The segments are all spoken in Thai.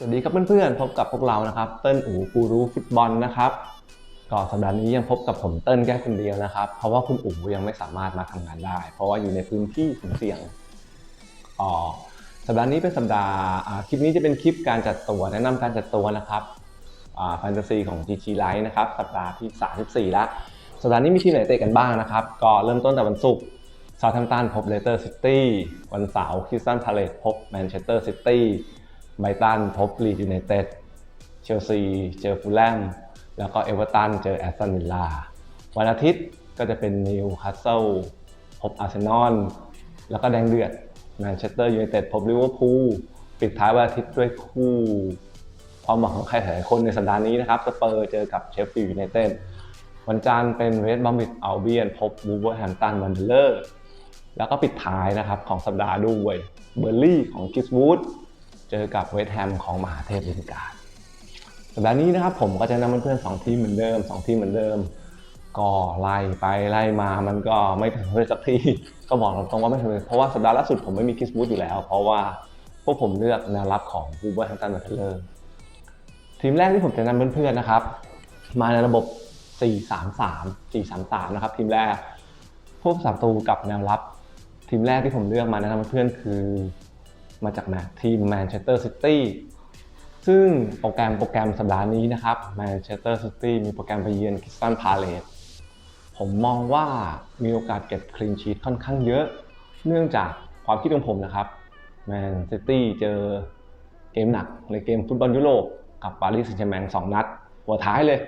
สวัสดีครับเพื่อนๆ พบกับพวกเรานะครับเติ้ลอูกูรู้ฟุตบอลนะครับก็สัปดาห์นี้ยังพบกับผมเติ้ลแค่คนเดียวนะครับ เพราะว่าคุณอูยังไม่สามารถมาทำงานได้ เพราะว่าอยู่ในพื้นที่สุ่มเสี่ยงอ๋อสัปดาห์นี้เป็นสัปดาห์คลิปนี้จะเป็นคลิปการจัดตัวแนะนำการจัดตัวนะครับแฟนตาซีของ GG Live นะครับสัปดาห์ที่ 34 แล้ว สัปดาห์นี้มีทีมไหนเตะกันบ้างนะครับ ก็เริ่มต้นแต่วันศุกร์ซา u t แ a ม p ตันพบเลสเตอร์ซิตี้วันเสาร์คิสตันพาเลตพบแมนเชสเตอร์ซิตี้ ไบตันพบลีดยูไนเต็ดเชลซี เจอฟูลแลมแล้วก็เอเวอร์ตันเจอแอสตันวิลลาวันอาทิตย์ก็จะเป็นนิวคาสเซิลพบอาร์เซนอลแล้วก็แดงเดือดแมนเชสเตอร์ยูไนเต็ดพบลิเวอร์พูลปิดท้ายวันอาทิตย์ด้วยคู่ความหวังของใครหลายคนในสัปดาห์นี้นะครับสเปอร์เจอกับเชฟฟิลด์ยูไนเต็ดวันจันทร์เป็นเวสต์บอมบิดอัลเบียนพบวูเวอร์แฮมตันวันเดเลอร์แล้วก็ปิดท้ายนะครับของสัปดาห์ด้วยเบอร์ลี่ของกิสวูด เจอกับเวสต์แฮมของมหาเทพลินการ์ดสัปดาห์นี้นะครับผมก็จะนำเพื่อนๆสองทีมเหมือนเดิมสองทีมเหมือนเดิม ก็ไล่ไปไล่มามันก็ไม่ถึงเลยสักทีก็บอกตรงๆว่าไม่ถึงเลยเพราะว่าสัปดาห์ล่าสุดผมไม่มีคิสวูดอยู่แล้ว เพราะว่าพวกผมเลือกแนวรับของวูเวอร์แฮมตันวันเดเลอร์ทีมแรกที่ผมจะนำเพื่อนๆนะครับ มาในระบบ 4-3-3 4-3-3 นะครับ ทีมแรกพวกสามตูกับแนวรับ ทีมแรกที่ผมเลือกมาแนะนำเพื่อนคือ มาจากแมทีมแมนเชสเตอร์ซิตี้ซึ่งโปรแกรมโปรแกรมสัปดาห์นี้นะครับแมนเชสเตอร์ซิตี้มีโปรแกรมไปเยือนคิสตันพาเลตผมมองว่ามีโอกาสเก็บคลีนชีตค่อนข้างเยอะ เนื่องจากความคิดของผมนะครับแมนซิตี้เจอเกมหนักในเกมฟุตบอลยุโรปกับปารีสแซงต์แชร์แมงสองนัด หัวท้ายเลย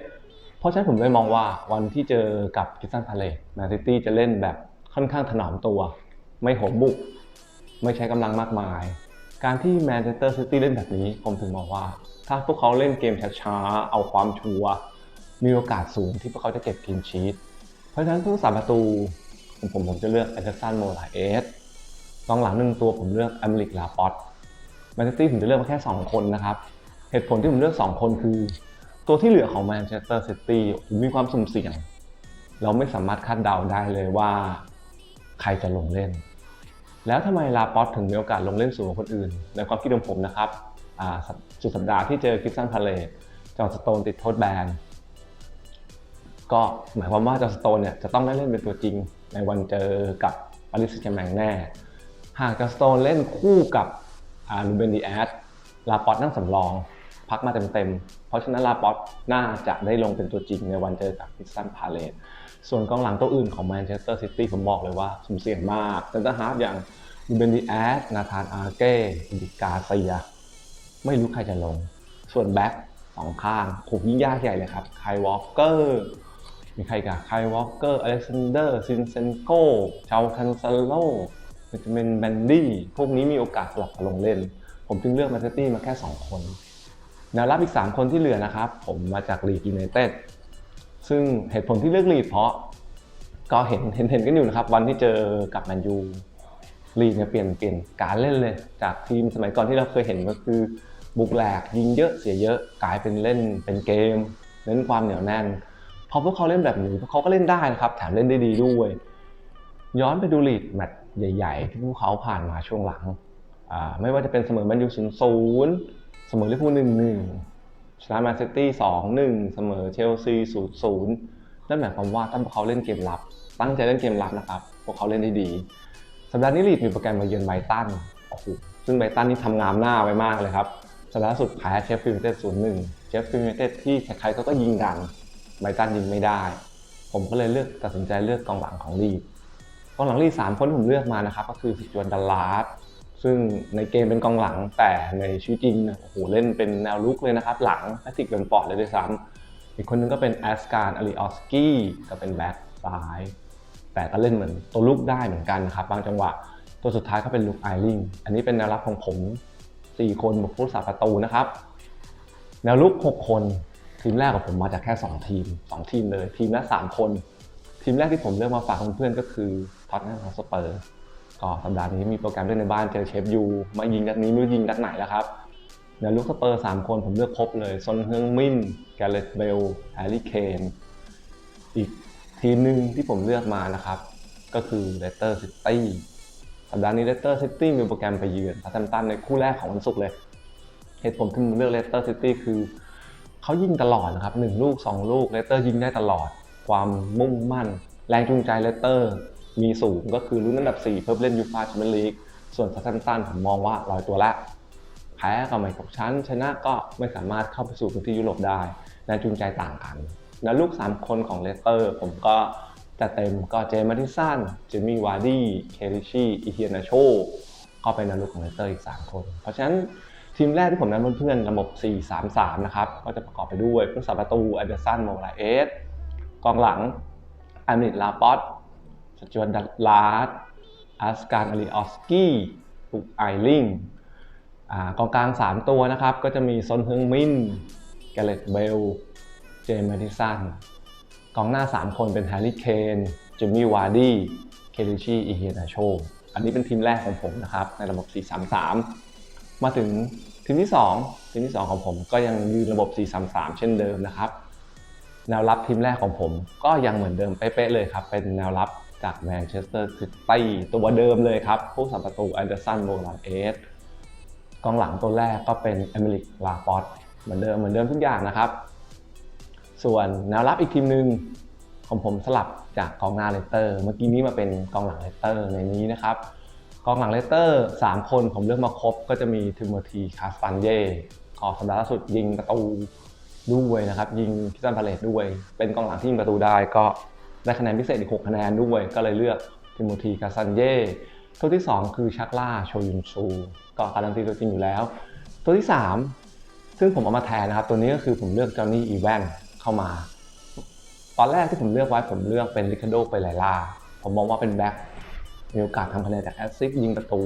เพราะฉะนั้นผมเลยมองว่าวันที่เจอกับคิสตันพาเลตแมนซิตี้จะเล่นแบบค่อนข้างถนอมตัว ไม่โหมบุก ไม่ใช้กำลังมากมาย การที่แมนเชสเตอร์ซิตี้เล่นแบบนี้ ผมถึงมองว่า ถ้าพวกเขาเล่นเกมช้าๆ เอาความชัว มีโอกาสสูงที่พวกเขาจะเก็บกินชีตเพราะฉะนั้นผู้สาประตูผมผมผมจะเลือกแอนเดอร์สันโมลาเอสกองหลังหนึ่งตัวผมเลือกอเมริกลาปอตแมนซิตี้ผมจะเลือกมาแค่ 2 คนนะครับ เหตุผลที่ผมเลือก 2 คนคือ ตัวที่เหลือของแมนเชสเตอร์ซิตี้มีความสุ่มเสี่ยง เราไม่สามารถคาดเดาได้เลยว่า ใครจะลงเล่น แล้วทำไมลาปอตถึงมีโอกาสลงเล่นสูงกว่าคนอื่น ในความคิดของผมนะครับสุดสัปดาห์ที่เจอคริสตันพาเลตจอห์สโตนติดโทษแบนก็หมายความว่าจอห์สโตนเนี่ยจะต้องได้เล่นเป็นตัวจริงในวันเจอกับปารีสแซงต์แชร์แมงแน่ หากจอห์สโตนเล่นคู่กับลูเบนดีแอสลาปอตนั่งสำรอง พักมาเต็มๆ เพราะฉะนั้นลาป๊อตน่าจะได้ลงเป็นตัวจริงในวันเจอกับคริสตันพาเลตส่วนกองหลังตัวอื่นของแมนเชสเตอร์ซิตี้ผมบอกเลยว่าสุ่มเสี่ยงมากเซนเตอร์ฮาร์ฟอย่างลูเบนดีแอสนาธานอาเก้ดิกาเซีย ไม่รู้ใครจะลง ส่วนแบ็คสองข้างโหยิ่งยากใหญ่เลยครับไคยวอลเกอร์มีใครกับไคยวอลเกอร์อเล็กซานเดอร์ซินเซนโกชาวคันซาโลวิตามินแบนดี้พวกนี้มีโอกาสสลับกันลงเล่น ผมจึงเลือกแมนเชสเตอร์มาแค่ 2 คน แนวรับอีก 3 คนที่เหลือนะครับ ผมมาจากลีดยูไนเต็ดซึ่งเหตุผลที่เลือกลีดเพราะก็เห็นเห็นเห็นกันอยู่นะครับ วันที่เจอกับแมนยูลีดเนี่ยเปลี่ยนเปลี่ยนการเล่นเลย จากทีมสมัยก่อนที่เราเคยเห็นก็คือบุกแหลกยิงเยอะเสียเยอะกลายเป็นเล่นเป็นเกมเน้นความเหนียวแน่นพอพวกเขาเล่นแบบนี้พวกเขาก็เล่นได้นะครับ แถมเล่นได้ดีด้วย ย้อนไปดูลีดแมตช์ใหญ่ ๆ ที่พวกเขาผ่านมาช่วงหลัง ไม่ว่าจะเป็นเสมอแมนยูศูนย์ศูนย์ เสมอลิเวอร์พูลหนึ่งหนึ่งชนะแมนซิตี้สองหนึ่งเสมอเชลซีศูนย์ศูนย์นั่นหมายความว่าถ้าพวกเขาเล่นเกมรับ ตั้งใจเล่นเกมรับนะครับ พวกเขาเล่นได้ดี สัปดาห์นี้ลีดมีโปรแกรมมาเยือนไบตันโอ้โหซึ่งไบตันนี่ทำงามหน้าไว้มากเลยครับสัปดาห์สุดแพ้เชฟฟิลด์ยูไนเต็ดศูนย์หนึ่งเชฟฟิลด์ยูไนเต็ดที่ใครๆเขาก็ยิงกันไบตันยิงไม่ได้ ผมก็เลยเลือกตัดสินใจเลือกกองหลังของลีดกองหลังลีดสามคนที่ผมเลือกมานะครับก็คือฟิจวนดัลลาส ซึ่งในเกมเป็นกองหลังแต่ในชีวิตจริงนะโอ้โหเล่นเป็นแนวลุกเลยนะครับ หลังแพทริกเบนฟอร์ดเลยด้วยซ้ำอีกคนนึงก็เป็นแอสการ์อาริออสกี้ก็เป็นแบ็คซ้าย แต่ก็เล่นเหมือนตัวลุกได้เหมือนกันนะครับ บางจังหวะ ตัวสุดท้ายก็เป็นลุกไอริงอันนี้เป็นแนวรับของผม 4 คนบวกผู้รักษาประตูนะครับ แนวลุก 6 คน ทีมแรกของผมมาจากแค่ 2 ทีม 2 ทีมเลย ทีมละ3คน ทีมแรกที่ผมเลือกมาฝากเพื่อนๆก็คือท็อตแนมฮอสเปอร์ ก็สัปดาห์นี้มีโปรแกรมเล่นในบ้านเจอเชฟยูมายิงนัดนี้ไม่รู้ยิงนัดไหนแล้วครับเดี๋ยวลูกสเปอร์สามคนผมเลือกครบเลยซอนเฮืองมินแกเรตเบลแฮร์รี่เคนอีกทีมหนึ่งที่ผมเลือกมานะครับ ก็คือเลสเตอร์ซิตี้สัปดาห์นี้เลสเตอร์ซิตี้มีโปรแกรมไปเยือนซาแซมตันในคู่แรกของวันศุกร์เลย เหตุผลที่ผมเลือกเลสเตอร์ซิตี้คือ เขายิงตลอดนะครับหนึ่งลูก2ลูกเลสเตอร์ยิงได้ตลอด ความมุ่งมั่น แรงจูงใจเลสเตอร์ มีสูงก็คือรุ่นอันดับ 4 เพิ่มเล่นยูฟาแชมเปี้ยนลีกส่วนซัตตันผมมองว่าลอยตัวละแพ้ก็ไม่ตกชั้น ชนะก็ไม่สามารถเข้าไปสู่พื้นที่ยุโรปได้แรงจูงใจต่างกันแล้วลูก 3 คนของเลสเตอร์ ผมก็จะเต็มก็เจมาริสันเจมี่วาร์ดี้เคริชีอีเทียนาโชก็เป็นนักลูกของเลสเตอร์อีก 3 คน เพราะฉะนั้นทีมแรกที่ผมนัดเพื่อนๆระบบ 4-3-3 นะครับ ก็จะประกอบไปด้วยผู้สาประตูอเดอร์สันโมราเอสกองหลังอามิดลาปอต สจวนดัตลาร์ดอัสการอาริออสกี้ปุกไอลิงกองกลาง 3 ตัวนะครับ ก็จะมีซนเฮงมินแกเลตเบล เจมส์ดิสันกองหน้า 3 คนเป็นแฮร์รี่เคนจิมมี่วาร์ดี้เคลิชีอีเฮนาโช อันนี้เป็นทีมแรกของผมนะครับ ในระบบ 4-3-3 มาถึงทีมที่ 2 ทีมที่ 2 ของผมก็ยังยืนระบบ 4-3-3 เช่นเดิมนะครับ แนวรับทีมแรกของผมก็ยังเหมือนเดิมเป๊ะๆเลยครับ เป็นแนวรับ จากแมนเชสเตอร์ซิตี้ตัวเดิมเลยครับ ผู้สัมประตูแอนเดอร์สันโมราเอสกองหลังตัวแรกก็เป็นเอมิลิกลาปอตเหมือนเดิมเหมือนเดิมทุกอย่างนะครับ ส่วนแนวรับอีกทีมหนึ่งของผมสลับจากกองหน้าเลสเตอร์ เมื่อกี้นี้มาเป็นกองหลังเลสเตอร์ในนี้นะครับกองหลังเลสเตอร์3คนผมเลือกมาครบก็จะมีทิโมธีคาสตันเย่ออกสัปดาห์ล่าสุดยิงประตูด้วยนะครับ ยิงพิซันพาเลตด้วย เป็นกองหลังที่ยิงประตูได้ก็ ได้คะแนนพิเศษอีก 6 คะแนนด้วย ก็เลยเลือกทิโมธีคาสตันเย่ตัวที่ 2 คือชักล่าโชยุนซูก็การันตีตัวจริงอยู่แล้ว ตัวที่ 3 ซึ่งผมเอามาแทนนะครับ ตัวนี้ก็คือผมเลือกจอห์นนี่อีแวนเข้ามา ตอนแรกที่ผมเลือกไว้ผมเลือกเป็นลิคาโดเปเรล่าผมมองว่าเป็นแบ็คมีโอกาสทำคะแนนจากแอสซิสยิงประตู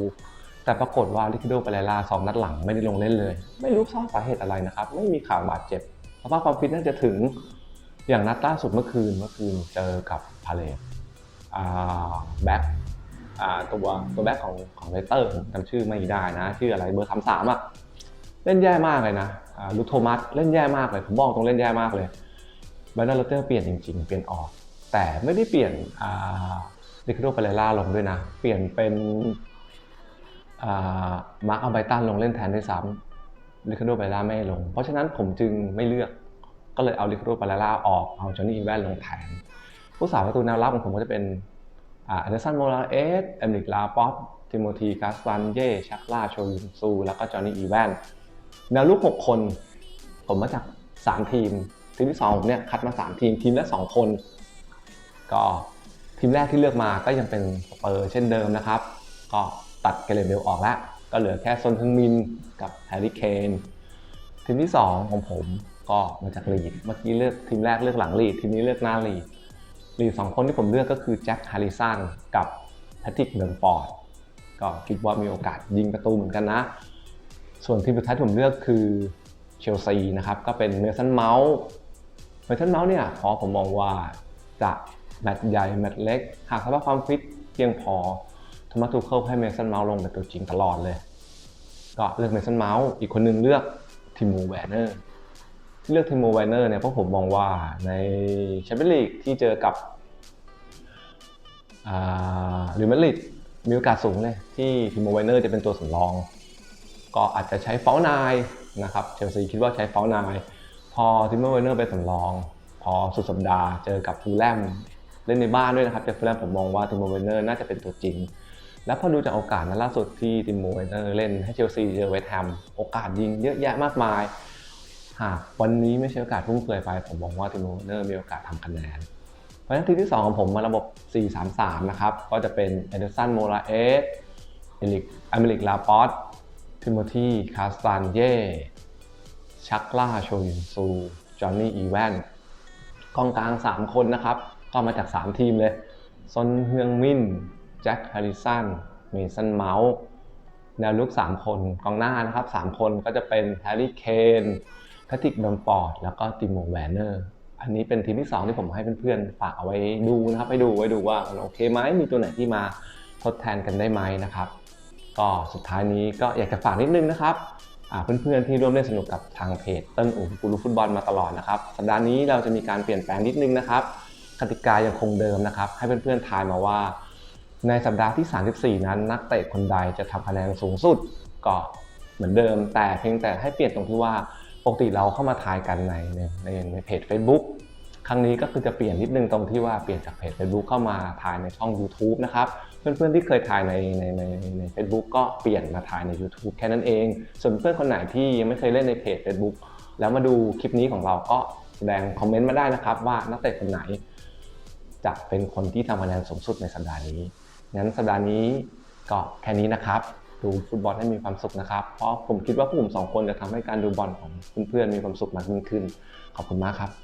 แต่ปรากฏว่าลิคาโดเปเรล่าสองนัดหลังไม่ได้ลงเล่นเลย ไม่รู้ทราบสาเหตุอะไรนะครับ ไม่มีข่าวบาดเจ็บสภาพความฟิตน่าจะถึง อย่างนัดล่าสุดเมื่อคืนเมื่อคืนเจอกับพาเลตแบ็คตัวตัวแบ็คของของเลเตอร์ผมจำชื่อไม่ได้นะ ชื่ออะไรเบอร์สามสามอะเล่นแย่มากเลยนะลูโทมัสเล่นแย่มากเลยผมบอกตรงเล่นแย่มากเลยแบนดอร์โรเตอร์เปลี่ยนจริง ๆ เปลี่ยนออก แต่ไม่ได้เปลี่ยนลิคโดเปเรล่าลงด้วยนะ เปลี่ยนเป็นมาร์คอัลไบตันลงเล่นแทนด้วยซ้ำลิคโดเปเรล่าไม่ลง เพราะฉะนั้นผมจึงไม่เลือก ก็เลยเอาลิคาโดเปเรล่าออกเอาจอห์นนี่อีแวนลงแทนผู้สาวประตูแนวรับของผมก็จะเป็นอันเดอร์สันโมราเอสเอมิกลาป๊อตติโมธีกาสตันเย่ชักล่าโชยุนซู แล้วก็จอห์นนี่อีแวนแนวลูก 6 คน ผมมาจาก 3 ทีม ทีมที่2ผมเนี่ยคัดมา 3 ทีมทีมละ2คน ก็ทีมแรกที่เลือกมาก็ยังเป็นสเปอร์เช่นเดิมนะครับ ก็ตัดเกเรเบลออกแล้ว ก็เหลือแค่ซนทึงมินกับแฮร์รี่เคนทีมที่ 2 ของผม ก็มาจากลีด เมื่อกี้เลือกทีมแรกเลือกหลังลีด ทีมนี้เลือกหน้าลีด ลีดสองคนที่ผมเลือกก็คือแจ็คฮาริสันกับแพทริกเดนฟอร์ด ก็คิดว่ามีโอกาสยิงประตูเหมือนกันนะ ส่วนทีมสุดท้ายที่ผมเลือกคือเชลซีนะครับ ก็เป็นเมสันเมาส์ เมสันเมาส์เนี่ยพอผมมองว่าจะแมตช์ใหญ่แมตช์เล็ก หากสภาพความฟิตเพียงพอทมัตูเคิลให้เมสันเมาส์ลงเป็นตัวจริงตลอดเลย ก็เลือกเมสันเมาส์ อีกคนนึงเลือกทิมูแวนเนอร์ เลือกทิโมไวเนอร์เนี่ยเพราะผมมองว่าในแชมเปี้ยนลีกที่เจอกับหรือมาริดมีโอกาสสูงเลยที่ทิโมไวเนอร์จะเป็นตัวสำรอง ก็อาจจะใช้เฟลนายนะครับเชลซีคิดว่าใช้เฟลนายพอทิโมไวเนอร์เป็นสำรอง พอสุดสัปดาห์เจอกับฟูลแลมเล่นในบ้านด้วยนะครับเจอฟูลแลมผมมองว่าทิโมไวเนอร์น่าจะเป็นตัวจริง แล้วพอดูจากโอกาสนั้นล่าสุดที่ทิโมไวเนอร์เล่นให้เชลซีเจอเวสต์แฮมโอกาสยิงเยอะแยะมากมาย หากวันนี้ไม่ใช่โอกาสพุ่งเฟือยไป ผมมองว่าติโมเนอร์มีโอกาสทำคะแนน เพราะฉะนั้นทีที่ 2 ของผมมาระบบ 4-3-3 นะครับ ก็จะเป็นเอเดอร์สันโมราเอสเอลิกอเมริกลาปอตทิโมธีคาสตันเย่ชักล่าโชยุนซูจอห์นนี่อีแวนกองกลาง 3 คนนะครับ ก็มาจาก 3 ทีมเลยซอนเฮืองมินแจ็คฮร์ริสันเมสันเมาส์แนวลุก 3 คนกองหน้านะครับ 3 คนก็จะเป็นแฮร์รี่เคน แพทริกดอนฟอร์ดแล้วก็ติโมแวนเนอร์อันนี้เป็นทีมที่2ที่ผมให้เพื่อนๆฝากเอาไว้ดูนะครับไปดูไว้ดูว่าโอเคไหมมีตัวไหนที่มาทดแทนกันได้ไหมนะครับ ก็สุดท้ายนี้ก็อยากจะฝากนิดนึงนะครับเพื่อนๆที่ร่วมเล่นสนุกกับทางเพจเติ้ลอู่กูรูฟุตบอลมาตลอดนะครับสัปดาห์นี้เราจะมีการเปลี่ยนแปลงนิดนึงนะครับกติกายังคงเดิมนะครับ ให้เพื่อนๆทายมาว่า ในสัปดาห์ที่ 34 นั้น นักเตะคนใดจะทำคะแนนสูงสุดก็เหมือนเดิม แต่เพียงแต่ให้เปลี่ยนตรงที่ว่า ปกติเราเข้ามาทายกันในในในในเพจ Facebook ครั้งนี้ก็คือจะเปลี่ยนนิดนึงตรงที่ว่าเปลี่ยนจากเพจ Facebook เข้ามาทายในช่อง YouTube นะครับ เพื่อนๆที่เคยถ่ายในในในใน Facebook ก็เปลี่ยนมาถ่ายใน YouTube แค่นั้นเอง ส่วนเพื่อนคนไหนที่ยังไม่เคยเล่นในเพจ Facebook แล้วมาดูคลิปนี้ของเราก็แสดงคอมเมนต์มาได้นะครับ ว่านักเตะคนไหน จะเป็นคนที่ทำคะแนนสูงสุดในสัปดาห์นี้ งั้นสัปดาห์นี้ก็แค่นี้นะครับ ดูฟุตบอลให้มีความสุขนะครับ เพราะผมคิดว่าพวกผมสองคนจะทำให้การดูบอลของเพื่อนๆมีความสุขมากยิ่งขึ้น ขอบคุณมากครับ